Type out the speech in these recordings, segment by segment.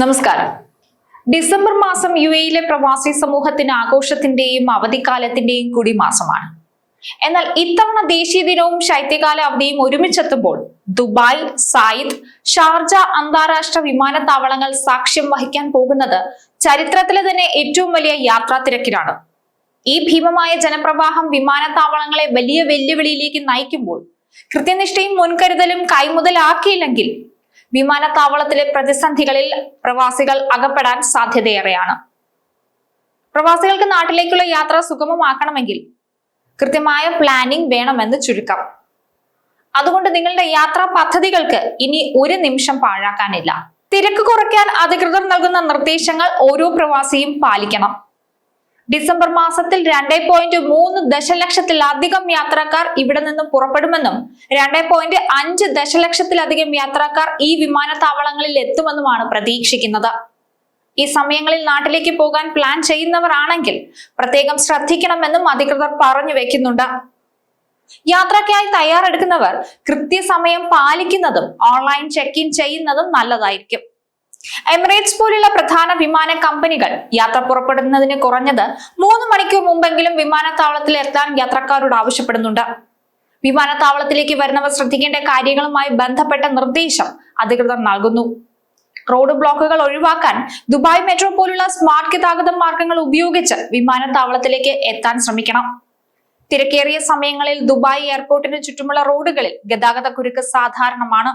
നമസ്കാരം. ഡിസംബർ മാസം യു എയിലെ പ്രവാസി സമൂഹത്തിന് ആഘോഷത്തിന്റെയും അവധിക്കാലത്തിന്റെയും കൂടി മാസമാണ് എന്നാൽ ഇത്തവണ ദേശീയ ദിനവും ശൈത്യകാല അവധിയും ഒരുമിച്ചെത്തുമ്പോൾ ദുബായ് സായിദ് ഷാർജ അന്താരാഷ്ട്ര വിമാനത്താവളങ്ങൾ സാക്ഷ്യം വഹിക്കാൻ പോകുന്നത് ചരിത്രത്തിലെ തന്നെ ഏറ്റവും വലിയ യാത്രാ തിരക്കിലാണ്. ഈ ഭീമമായ ജനപ്രവാഹം വിമാനത്താവളങ്ങളെ വലിയ വെല്ലുവിളിയിലേക്ക് നയിക്കുമ്പോൾ കൃത്യനിഷ്ഠയും മുൻകരുതലും കൈമുതലാക്കിയില്ലെങ്കിൽ വിമാനത്താവളത്തിലെ പ്രതിസന്ധികളിൽ പ്രവാസികൾ അകപ്പെടാൻ സാധ്യതയേറെയാണ്. പ്രവാസികൾക്ക് നാട്ടിലേക്കുള്ള യാത്ര സുഗമമാക്കണമെങ്കിൽ കൃത്യമായ പ്ലാനിംഗ് വേണമെന്ന് ചുരുക്കം. അതുകൊണ്ട് നിങ്ങളുടെ യാത്രാ പദ്ധതികൾക്ക് ഇനി ഒരു നിമിഷം പാഴാക്കാനില്ല. തിരക്ക് കുറയ്ക്കാൻ അധികൃതർ നൽകുന്ന നിർദ്ദേശങ്ങൾ ഓരോ പ്രവാസിയും പാലിക്കണം. ഡിസംബർ മാസത്തിൽ രണ്ടേ പോയിന്റ് മൂന്ന് ദശലക്ഷത്തിലധികം യാത്രക്കാർ ഇവിടെ നിന്നും പുറപ്പെടുമെന്നും രണ്ടേ പോയിന്റ് അഞ്ച് ദശലക്ഷത്തിലധികം യാത്രക്കാർ ഈ വിമാനത്താവളങ്ങളിൽ എത്തുമെന്നുമാണ് പ്രതീക്ഷിക്കുന്നത്. ഈ സമയങ്ങളിൽ നാട്ടിലേക്ക് പോകാൻ പ്ലാൻ ചെയ്യുന്നവരാണെങ്കിൽ പ്രത്യേകം ശ്രദ്ധിക്കണമെന്നും അധികൃതർ പറഞ്ഞു വെക്കുന്നുണ്ട്. യാത്രയ്ക്കായി തയ്യാറെടുക്കുന്നവർ കൃത്യസമയം പാലിക്കുന്നതും ഓൺലൈൻ ചെക്ക് ഇൻ ചെയ്യുന്നതും നല്ലതായിരിക്കും. എമിറേറ്റ്സ് പോലുള്ള പ്രധാന വിമാന കമ്പനികൾ യാത്ര പുറപ്പെടുന്നതിന് കുറഞ്ഞത് മൂന്ന് മണിക്കൂർ മുമ്പെങ്കിലും വിമാനത്താവളത്തിൽ എത്താൻ യാത്രക്കാരോട് ആവശ്യപ്പെടുന്നുണ്ട്. വിമാനത്താവളത്തിലേക്ക് വരുന്നവർ ശ്രദ്ധിക്കേണ്ട കാര്യങ്ങളുമായി ബന്ധപ്പെട്ട നിർദ്ദേശം അധികൃതർ നൽകുന്നു. റോഡ് ബ്ലോക്കുകൾ ഒഴിവാക്കാൻ ദുബായ് മെട്രോ പോലുള്ള സ്മാർട്ട് ഗതാഗത മാർഗങ്ങൾ ഉപയോഗിച്ച് വിമാനത്താവളത്തിലേക്ക് എത്താൻ ശ്രമിക്കണം. തിരക്കേറിയ സമയങ്ങളിൽ ദുബായ് എയർപോർട്ടിന് ചുറ്റുമുള്ള റോഡുകളിൽ ഗതാഗത കുരുക്ക് സാധാരണമാണ്.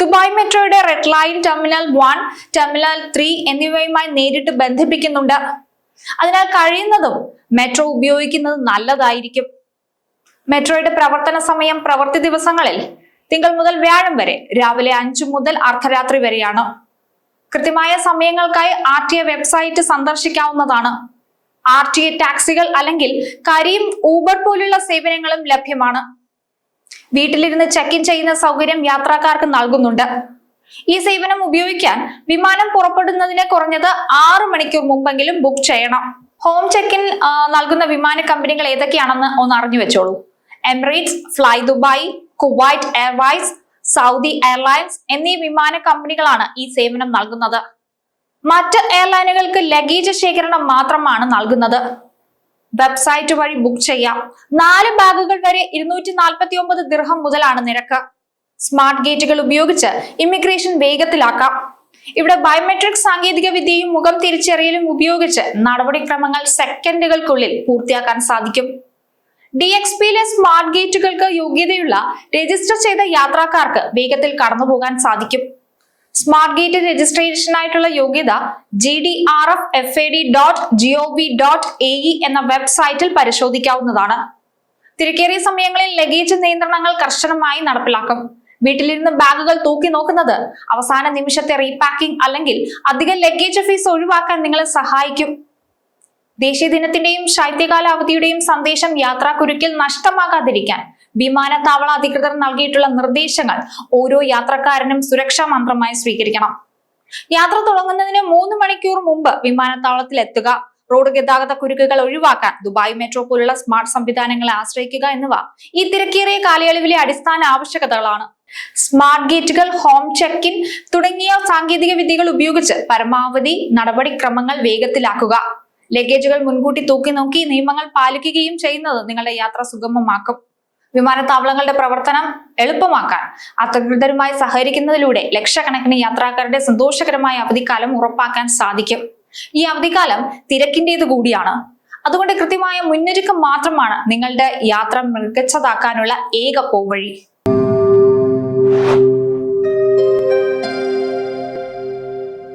ദുബായ് മെട്രോയുടെ red line terminal one terminal three എന്നിവയുമായി നേരിട്ട് ബന്ധിപ്പിക്കുന്നുണ്ട്. അതിനാൽ കഴിയുന്നതും മെട്രോ ഉപയോഗിക്കുന്നത് നല്ലതായിരിക്കും. മെട്രോയുടെ പ്രവർത്തന സമയം പ്രവൃത്തി ദിവസങ്ങളിൽ തിങ്കൾ മുതൽ വ്യാഴം വരെ രാവിലെ അഞ്ചു മുതൽ അർദ്ധരാത്രി വരെയാണ്. കൃത്യമായ സമയങ്ങൾക്കായി ആർ ടി എ വെബ്സൈറ്റ് സന്ദർശിക്കാവുന്നതാണ്. ആർ ടി എ ടാക്സികൾ അല്ലെങ്കിൽ കരീം ഊബർ പോലുള്ള സേവനങ്ങളും ലഭ്യമാണ്. വീട്ടിലിരുന്ന് ചെക്ക് ഇൻ ചെയ്യുന്ന സൗകര്യം യാത്രക്കാർക്ക് നൽകുന്നുണ്ട്. ഈ സേവനം ഉപയോഗിക്കാൻ വിമാനം പുറപ്പെടുന്നതിന് കുറഞ്ഞത് ആറു മണിക്കൂർ മുമ്പെങ്കിലും ബുക്ക് ചെയ്യണം. ഹോം ചെക്ക് ഇൻ നൽകുന്ന വിമാന കമ്പനികൾ ഏതൊക്കെയാണെന്ന് ഒന്ന് അറിഞ്ഞു വെച്ചോളൂ. Emirates fly Dubai Kuwait airways Saudi airlines എന്നീ വിമാന കമ്പനികളാണ് ഈ സേവനം നൽകുന്നത്. മറ്റ് എയർലൈനുകൾക്ക് ലഗേജ് ശേഖരണം മാത്രമാണ് നൽകുന്നത്. വെബ്സൈറ്റ് വഴി ബുക്ക് ചെയ്യാം. നാല് ബാഗുകൾ വരെ ഇരുന്നൂറ്റി നാൽപ്പത്തി ഒമ്പത് ദിർഹം മുതലാണ് നിരക്ക്. സ്മാർട്ട് ഗേറ്റുകൾ ഉപയോഗിച്ച് ഇമിഗ്രേഷൻ വേഗത്തിലാക്കാം. ഇവിടെ ബയോമെട്രിക് സാങ്കേതിക വിദ്യയും മുഖം തിരിച്ചറിയലും ഉപയോഗിച്ച് നടപടിക്രമങ്ങൾ സെക്കൻഡുകൾക്കുള്ളിൽ പൂർത്തിയാക്കാൻ സാധിക്കും. ഡി എക്സ് പിയിലെ സ്മാർട്ട് ഗേറ്റുകൾക്ക് യോഗ്യതയുള്ള രജിസ്റ്റർ ചെയ്ത യാത്രക്കാർക്ക് വേഗത്തിൽ കടന്നുപോകാൻ സാധിക്കും. സ്മാർട്ട് ഗേറ്റ് രജിസ്ട്രേഷനായിട്ടുള്ള യോഗ്യത G D R F F A D dot G O V dot A E എന്ന വെബ്സൈറ്റിൽ പരിശോധിക്കാവുന്നതാണ്. തിരക്കേറിയ സമയങ്ങളിൽ ലഗേജ് നിയന്ത്രണങ്ങൾ കർശനമായി നടപ്പിലാക്കും. വീട്ടിലിരുന്ന് ബാഗുകൾ തൂക്കി നോക്കുന്നത് അവസാന നിമിഷത്തെ റീപാക്കിംഗ് അല്ലെങ്കിൽ അധിക ലഗേജ് ഫീസ് ഒഴിവാക്കാൻ നിങ്ങളെ സഹായിക്കും. ദേശീയ ദിനത്തിന്റെയും ശൈത്യകാല അവധിയുടെയും സന്ദേശം യാത്രാക്കുരുക്കിൽ നഷ്ടമാകാതിരിക്കാൻ വിമാനത്താവള അധികൃതർ നൽകിയിട്ടുള്ള നിർദ്ദേശങ്ങൾ ഓരോ യാത്രക്കാരനും സുരക്ഷാ മന്ത്രമായി സ്വീകരിക്കണം. യാത്ര തുടങ്ങുന്നതിന് മൂന്ന് മണിക്കൂർ മുമ്പ് വിമാനത്താവളത്തിൽ എത്തുക റോഡ് ഗതാഗത കുരുക്കുകൾ ഒഴിവാക്കാൻ ദുബായ് മെട്രോ പോലുള്ള സ്മാർട്ട് സംവിധാനങ്ങളെ ആശ്രയിക്കുക എന്നിവ ഈ തിരക്കേറിയ കാലയളവിലെ അടിസ്ഥാന ആവശ്യകതകളാണ്. സ്മാർട്ട് ഗേറ്റുകൾ ഹോം ചെക്ക് ഇൻ തുടങ്ങിയ സാങ്കേതിക വിദ്യകൾ ഉപയോഗിച്ച് പരമാവധി നടപടിക്രമങ്ങൾ വേഗത്തിലാക്കുക. ലഗേജുകൾ മുൻകൂട്ടി തൂക്കി നോക്കി നിയമങ്ങൾ പാലിക്കുകയും ചെയ്യുന്നത് നിങ്ങളുടെ യാത്ര സുഗമമാക്കും. വിമാനത്താവളങ്ങളുടെ പ്രവർത്തനം എളുപ്പമാക്കാൻ അധികൃതരുമായി സഹകരിക്കുന്നതിലൂടെ ലക്ഷക്കണക്കിന് യാത്രക്കാരുടെ സന്തോഷകരമായ അവധിക്കാലം ഉറപ്പാക്കാൻ സാധിക്കും. ഈ അവധിക്കാലം തിരക്കിന്റെത് കൂടിയാണ്. അതുകൊണ്ട് കൃത്യമായ മുന്നൊരുക്കം മാത്രമാണ് നിങ്ങളുടെ യാത്ര മികച്ചതാക്കാനുള്ള ഏക പോവഴി.